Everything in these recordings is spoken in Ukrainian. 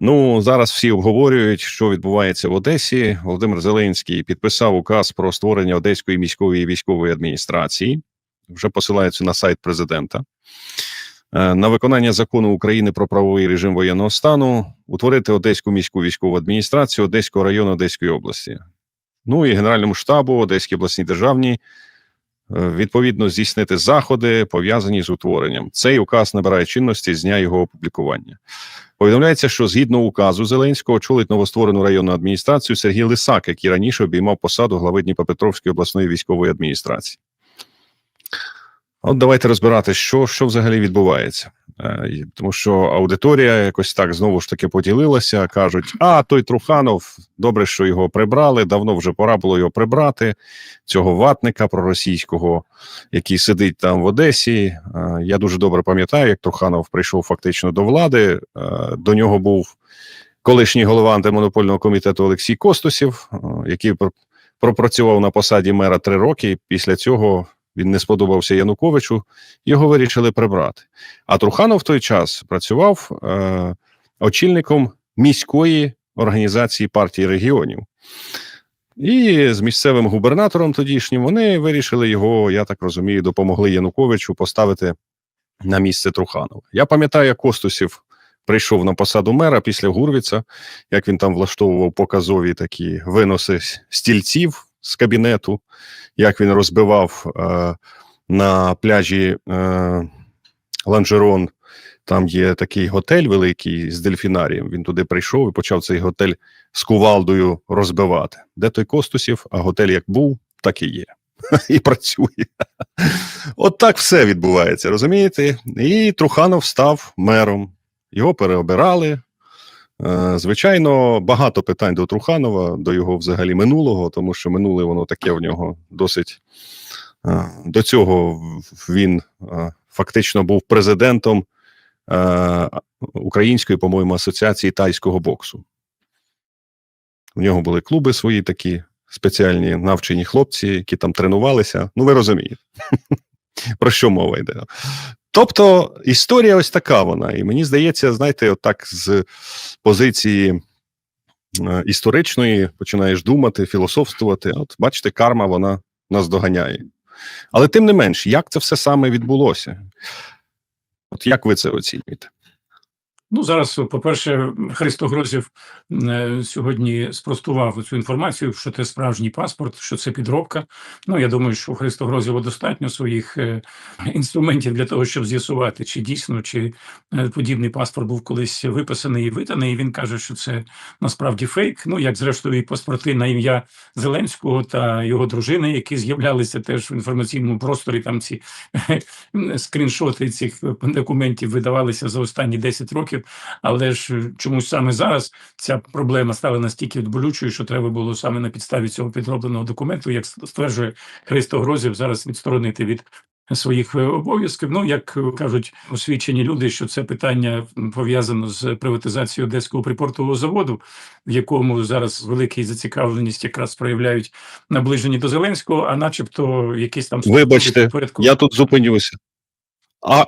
Ну зараз всі обговорюють, що відбувається в Одесі. Володимир Зеленський підписав указ про створення Одеської міської військової адміністрації. Вже посилаються на сайт президента. Е, На виконання закону України про правовий режим воєнного стану утворити Одеську міську військову адміністрацію Одеського району Одеської області. Ну і Генеральному штабу Одеській обласній державній відповідно здійснити заходи, пов'язані з утворенням. Цей указ набирає чинності з дня його опублікування. Повідомляється, що згідно указу Зеленського очолить новостворену районну адміністрацію Сергій Лисак, який раніше обіймав посаду глави Дніпропетровської обласної військової адміністрації. От давайте розбирати, що, що взагалі відбувається. Е, Тому що аудиторія якось так знову ж таки поділилася. кажуть: а той Труханов, добре, що його прибрали. Давно вже пора було його прибрати. Цього ватника проросійського, який сидить там в Одесі. Е, Я дуже добре пам'ятаю, як Труханов прийшов фактично до влади. Е, До нього був колишній голова антимонопольного комітету Олексій Костусів, який пр- пропрацював на посаді мера три роки. Після цього він не сподобався Януковичу, його вирішили прибрати. А Труханов в той час працював е, очільником міської організації партії регіонів. І з місцевим губернатором тодішнім вони вирішили його, я так розумію, допомогли Януковичу поставити на місце Труханова. Я пам'ятаю, як Костусів прийшов на посаду мера після Гурвіца, як він там влаштовував показові такі виноси стільців з кабінету, як він розбивав е, на пляжі е, Ланжерон. Там є такий готель великий з дельфінарієм. Він туди прийшов і почав цей готель з кувалдою розбивати. Де той Костусів, а готель як був, так і є. І працює. От так все відбувається, розумієте? І Труханов став мером. Його переобирали. Е, Звичайно, багато питань до Труханова, до його взагалі минулого, тому що минуле воно таке в нього досить. е, До цього він е, фактично був президентом Української, по-моєму, асоціації тайського боксу. У нього були клуби свої такі спеціальні навчені хлопці, які там тренувалися. Ну, ви розумієте, про що мова йде. Тобто історія ось така вона. І мені здається, знаєте, отак з позиції е, історичної починаєш думати, філософствувати. От бачите, карма вона нас доганяє. Але тим не менш, як це все саме відбулося? От як ви це оцінюєте? Ну, зараз, по-перше, Христо Грозів е, сьогодні спростував цю інформацію, що це справжній паспорт, що це підробка. Ну, я думаю, що у Христо Грозєва достатньо своїх е, інструментів для того, щоб з'ясувати, чи дійсно, чи е, подібний паспорт був колись виписаний і виданий. І він каже, що це насправді фейк. Ну, як зрештою, і паспорти на ім'я Зеленського та його дружини, які з'являлися теж в інформаційному просторі. Там ці скріншоти цих документів видавалися за останні 10 років. Але ж е, чомусь саме зараз ця проблема стала настільки болючою, що треба було саме на підставі цього підробленого документу, як стверджує Христо Грозів, зараз відсторонити від. Своїх е, обов'язків, ну як е, кажуть освічені люди, що це питання пов'язано з приватизацією одеського припортового заводу, в якому зараз велика зацікавленість якраз проявляють наближені до Зеленського, а начебто якісь там Вибачте, порядку. Я тут зупинюся. А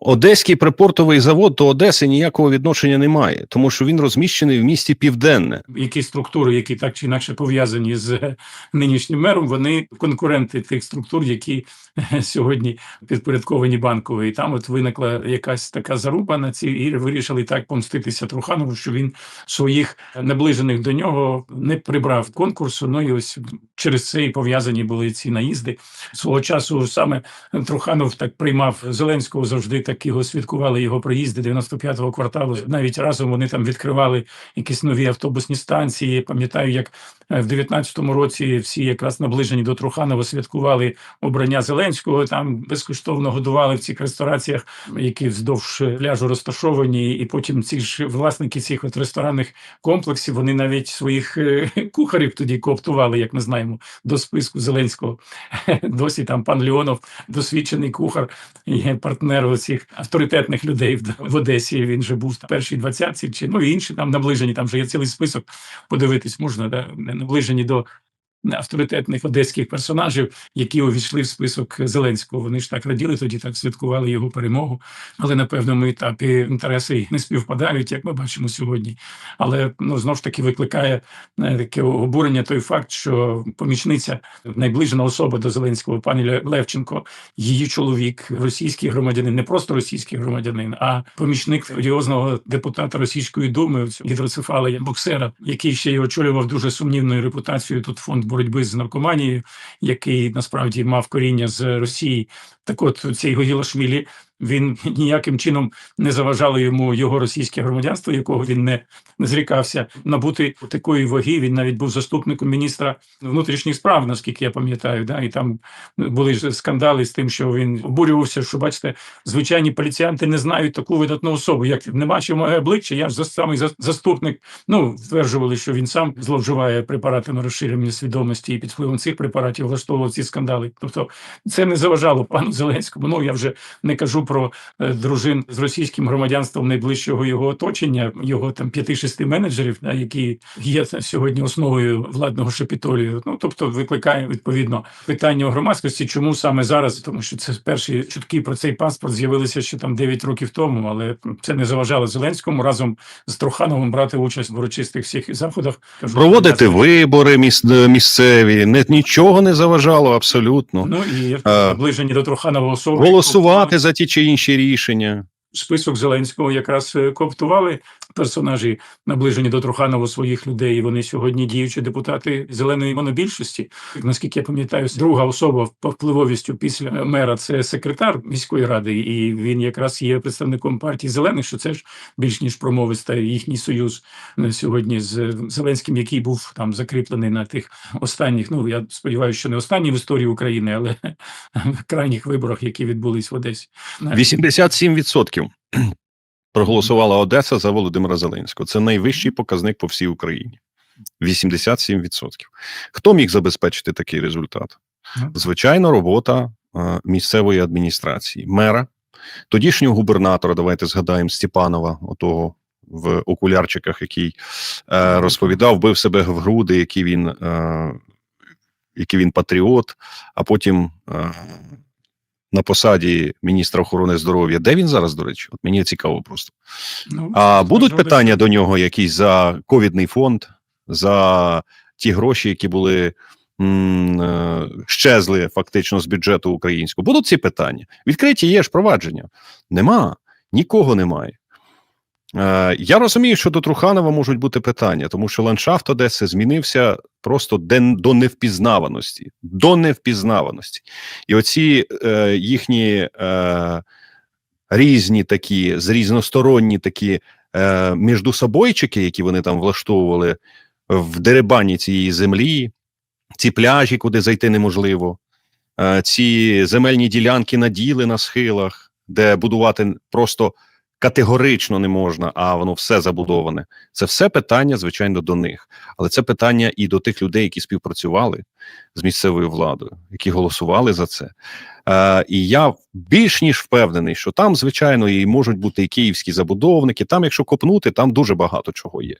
Одеський припортовий завод до Одеси ніякого відношення не має, тому що він розміщений в місті Південне. які структури, які так чи інакше пов'язані з нинішнім мером, вони конкуренти тих структур, які сьогодні підпорядковані банкової. І там от виникла якась така заруба на ці і вирішили так помститися Труханову, що він своїх наближених до нього не прибрав конкурсу. Ну і ось через це і пов'язані були ці наїзди. Свого часу саме Труханов так приймав Зеленського завжди так його святкували його проїзди 95-го кварталу. Навіть разом вони там відкривали якісь нові автобусні станції. Пам'ятаю, як в 19-му році всі якраз наближені до Труханова святкували обрання Зеленського. Там безкоштовно годували в цих рестораціях, які вздовж пляжу розташовані. І потім ці ж власники цих от ресторанних комплексів вони навіть своїх е, кухарів тоді кооптували, як ми знаємо, до списку Зеленського. Досі там пан Леонов, досвідчений кухар, і партнер оцих авторитетних людей в, Одесі. Він же був першій двадцятці, чи ну інші там наближені. Там вже є цілий список. Подивитись можна, да наближені до авторитетних одеських персонажів, які увійшли в список Зеленського. Вони ж так раділи тоді, так святкували його перемогу. Але на певному етапі інтереси не співпадають, як ми бачимо сьогодні. Але ну знов ж таки викликає е, таке обурення той факт, що помічниця найближена особа до Зеленського, пані Левченко, її чоловік, російський громадянин, не просто російський громадянин, а помічник одіозного депутата Російської думи гідроцефала боксера, який ще й очолював дуже сумнівною репутацією тут фонд боротьби з наркоманією, який насправді мав коріння з Росії. Так, от цей Гогілашвілі він ніяким чином не заважало йому його російське громадянство, якого він не, зрікався набути такої ваги. Він навіть був заступником міністра внутрішніх справ, наскільки я пам'ятаю. Да? І там були ж скандали з тим, що він обурювався, що бачите, звичайні поліціянти не знають таку видатну особу. Як не бачив моє обличчя, я ж за самий за- заступник. Ну стверджували, що він сам зловживає препаратами розширення свідомості і під впливом цих препаратів влаштовував ці скандали. Тобто це не заважало пану Зеленському. Ну я вже не кажу про е, дружин з російським громадянством найближчого його оточення, його там п'яти-шести менеджерів, да, які є сьогодні основою владного шепітолію. Ну тобто викликає відповідно питання у громадськості, чому саме зараз, тому що це перші чутки про цей паспорт з'явилися ще там 9 років тому, але це не заважало Зеленському разом з Трухановим брати участь в урочистих всіх заходах. Проводити вибори міс- е, місцеві, не, нічого не заважало абсолютно. Ну і Е, наближені до Труханова особи Голосувати за ті чи інші рішення. список Зеленського якраз е, кооптували персонажі, наближені до Труханова своїх людей. І вони сьогодні діючі депутати зеленої монобільшості. Наскільки я пам'ятаю, друга особа по впливовістю після мера це секретар міської ради, і він якраз є представником партії зелених. Що це ж більш ніж промовиста їхній союз е, сьогодні з Зеленським, який був там закріплений на тих останніх. Ну я сподіваюся, що не останній в історії України, але крайніх виборах, які відбулись в Одесі. 87% проголосувала Одеса за Володимира Зеленського. Це найвищий показник по всій Україні. 87%. Хто міг забезпечити такий результат? Звичайно, робота е, місцевої адміністрації, мера, тодішнього губернатора. Давайте згадаємо Степанова, отого в окулярчиках, який е, розповідав, бив себе в груди, який він, е, який він патріот, а потім. Е, на посаді міністра охорони здоров'я. Де він зараз, до речі? От мені цікаво просто. Ну, А будуть питання до нього якісь за ковідний фонд, за ті гроші, які були м, е, щезли фактично з бюджету українського? Будуть ці питання? Відкриті є ж провадження. Нема, нікого немає. Е, я розумію, що до Труханова можуть бути питання, тому що ландшафт Одеси змінився просто до невпізнаваності. До невпізнаваності. І оці е, їхні е, різні такі, з різносторонні такі е, міждусобойчики, які вони там влаштовували в деребані цієї землі, ці пляжі, куди зайти неможливо, е, ці земельні ділянки на діли на схилах, де будувати просто категорично не можна, а воно все забудоване. Це все питання, звичайно, до них. Але це питання і до тих людей, які співпрацювали з місцевою владою, які голосували за це. Е, і я більш ніж впевнений, що там, звичайно, і можуть бути і київські забудовники. Там, якщо копнути, там дуже багато чого є.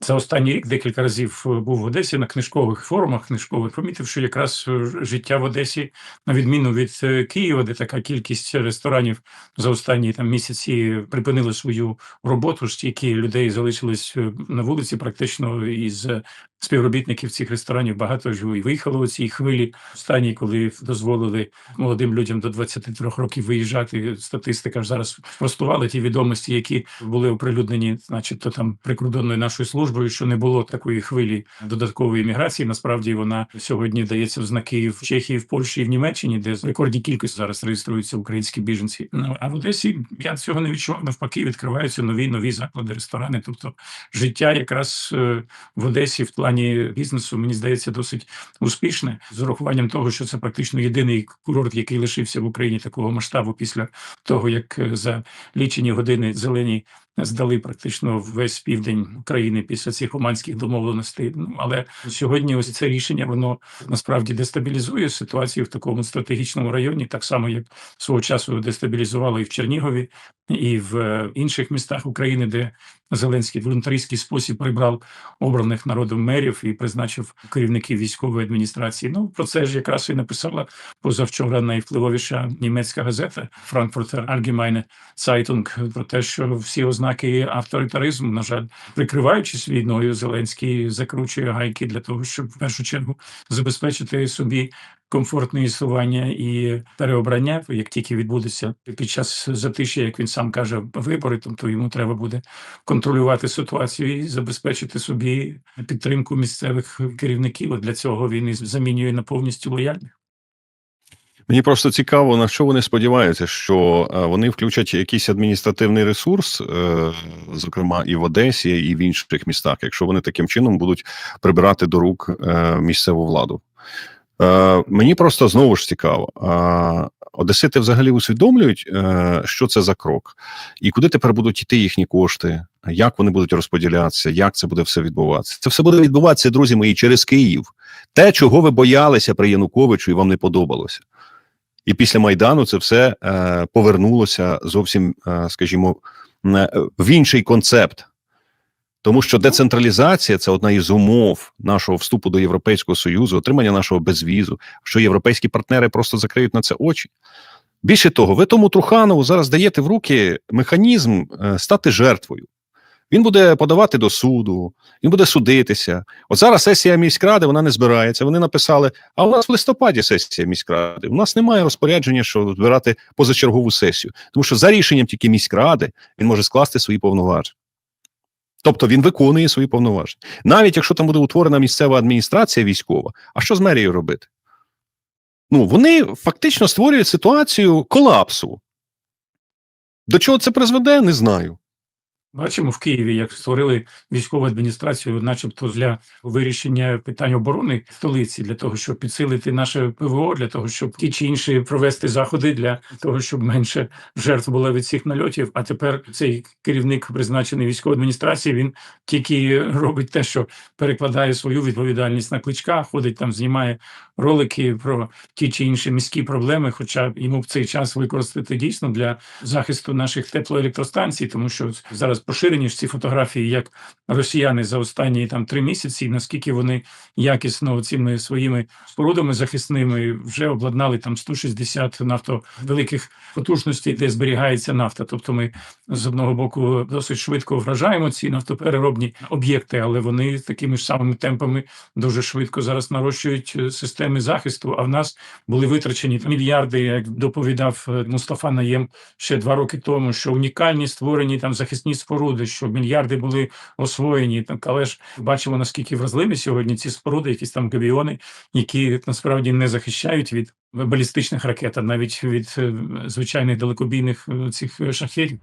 За останній рік декілька разів е, був в Одесі на книжкових форумах, книжкових помітив, що якраз е, життя в Одесі, на відміну від е, Києва, де така кількість ресторанів за останні там місяці припинили свою роботу, стільки людей залишилось е, на вулиці, практично із співробітників цих ресторанів багато ж виїхало у цій хвилі. Останній, коли дозволили молодим людям до 23 років виїжджати. Статистика ж зараз спростувала ті відомості, які були оприлюднені, начебто там прикордонною нашою службою, що не було такої хвилі додаткової міграції. Насправді вона сьогодні дається в знаки в Чехії, в Польщі і в Німеччині, де в рекордній кількості зараз реєструються українські біженці. Ну а в Одесі я цього не відчував. Навпаки, відкриваються нові нові заклади, ресторани. Тобто життя якраз е, в Одесі в плані бізнесу, мені здається, досить успішне з урахуванням того, що це практично єдиний курорт, який лишився в Україні такого масштабу після того, як е, за лічені години зелені здали практично весь південь України після цих оманських домовленостей. Ну але сьогодні ось це рішення воно насправді дестабілізує ситуацію в такому стратегічному районі, так само як свого часу дестабілізувало і в Чернігові, і в е, інших містах України, де Зеленський в волонтерський спосіб прибрав обраних народом мерів і призначив керівників військової адміністрації. Ну про це ж якраз і написала позавчора найвпливовіша німецька газета Frankfurter Allgemeine Zeitung про те, що всі ознаки авторитаризму, на жаль, прикриваючись війною, Зеленський закручує гайки для того, щоб в першу чергу забезпечити собі комфортне існування і переобрання, як тільки відбудеться під час затишя, як він сам каже, вибори, тобто йому треба буде контролювати ситуацію і забезпечити собі підтримку місцевих керівників. Для цього він і замінює на повністю лояльних. Мені просто цікаво, на що вони сподіваються, що е, вони включать якийсь адміністративний ресурс, е, зокрема і в Одесі, і в інших містах, якщо вони таким чином будуть прибирати до рук е, місцеву владу. Е, Мені просто знову ж цікаво. а Одесити взагалі усвідомлюють, е, що це за крок, і куди тепер будуть йти їхні кошти, як вони будуть розподілятися, як це буде все відбуватися. Це все буде відбуватися, друзі мої, через Київ. Те, чого ви боялися при Януковичу, і вам не подобалося. І після Майдану це все е, повернулося зовсім, е, скажімо, е, в інший концепт. Тому що децентралізація це одна із умов нашого вступу до Європейського Союзу, отримання нашого безвізу, що європейські партнери просто закриють на це очі. Більше того, ви тому Труханову зараз даєте в руки механізм е, стати жертвою. Він буде подавати до суду, він буде судитися. От зараз сесія міськради вона не збирається. Вони написали: а у нас в листопаді сесія міськради. У нас немає розпорядження, що збирати позачергову сесію, тому що за рішенням тільки міськради він може скласти свої повноваження. Тобто він виконує свої повноваження. Навіть якщо там буде утворена місцева адміністрація військова, а що з мерією робити? Ну, вони фактично створюють ситуацію колапсу. До чого це призведе, не знаю. Бачимо в Києві, як створили військову адміністрацію, начебто для вирішення питань оборони столиці, для того, щоб підсилити наше ПВО, для того, щоб ті чи інші провести заходи для того, щоб менше жертв було від цих нальотів. А тепер цей керівник, призначений військової адміністрації, він тільки робить те, що перекладає свою відповідальність на кличка, ходить там, знімає ролики про ті чи інші міські проблеми. Хоча йому в цей час використати дійсно для захисту наших теплоелектростанцій, тому що зараз поширені ж ці фотографії, як росіяни за останні там три місяці, наскільки вони якісно цими своїми спорудами захисними вже обладнали там 160 нафто великих потужностей, де зберігається нафта. Тобто, ми з одного боку досить швидко вражаємо ці нафтопереробні об'єкти, але вони такими ж самими темпами дуже швидко зараз нарощують е, системи захисту. А в нас були витрачені мільярди, як доповідав е, Мустафа Наєм ще два роки тому, що унікальні створені там захисні споруди, що мільярди були освоєні. Так, але ж бачимо наскільки вразливі сьогодні ці споруди, якісь там габіони, які насправді не захищають від балістичних ракет, а навіть від е, звичайних далекобійних е, цих е, шахетів.